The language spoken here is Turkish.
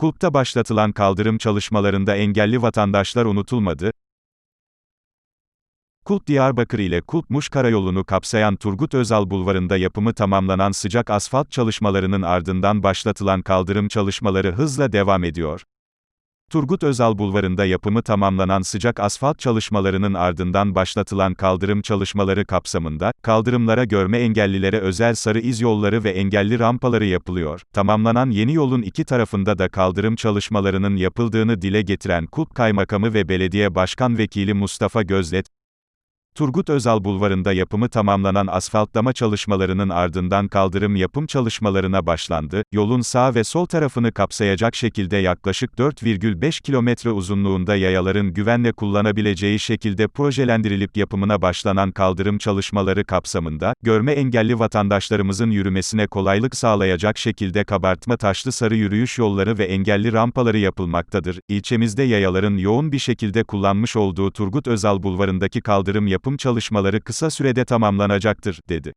Kulp'ta başlatılan kaldırım çalışmalarında engelli vatandaşlar unutulmadı. Kulp Diyarbakır ile Kulp-Muş karayolunu kapsayan Turgut Özal Bulvarı'nda yapımı tamamlanan sıcak asfalt çalışmalarının ardından başlatılan kaldırım çalışmaları hızla devam ediyor. Turgut Özal Bulvarı'nda yapımı tamamlanan sıcak asfalt çalışmalarının ardından başlatılan kaldırım çalışmaları kapsamında, kaldırımlara görme engellilere özel sarı iz yolları ve engelli rampaları yapılıyor. Tamamlanan yeni yolun iki tarafında da kaldırım çalışmalarının yapıldığını dile getiren Kulp Kaymakamı ve Belediye Başkan Vekili Mustafa Gözlet, Turgut Özal Bulvarı'nda yapımı tamamlanan asfaltlama çalışmalarının ardından kaldırım yapım çalışmalarına başlandı. Yolun sağ ve sol tarafını kapsayacak şekilde yaklaşık 4,5 kilometre uzunluğunda yayaların güvenle kullanabileceği şekilde projelendirilip yapımına başlanan kaldırım çalışmaları kapsamında, görme engelli vatandaşlarımızın yürümesine kolaylık sağlayacak şekilde kabartma taşlı sarı yürüyüş yolları ve engelli rampaları yapılmaktadır. İlçemizde yayaların yoğun bir şekilde kullanmış olduğu Turgut Özal Bulvarı'ndaki kaldırım yapım çalışmaları kısa sürede tamamlanacaktır, dedi.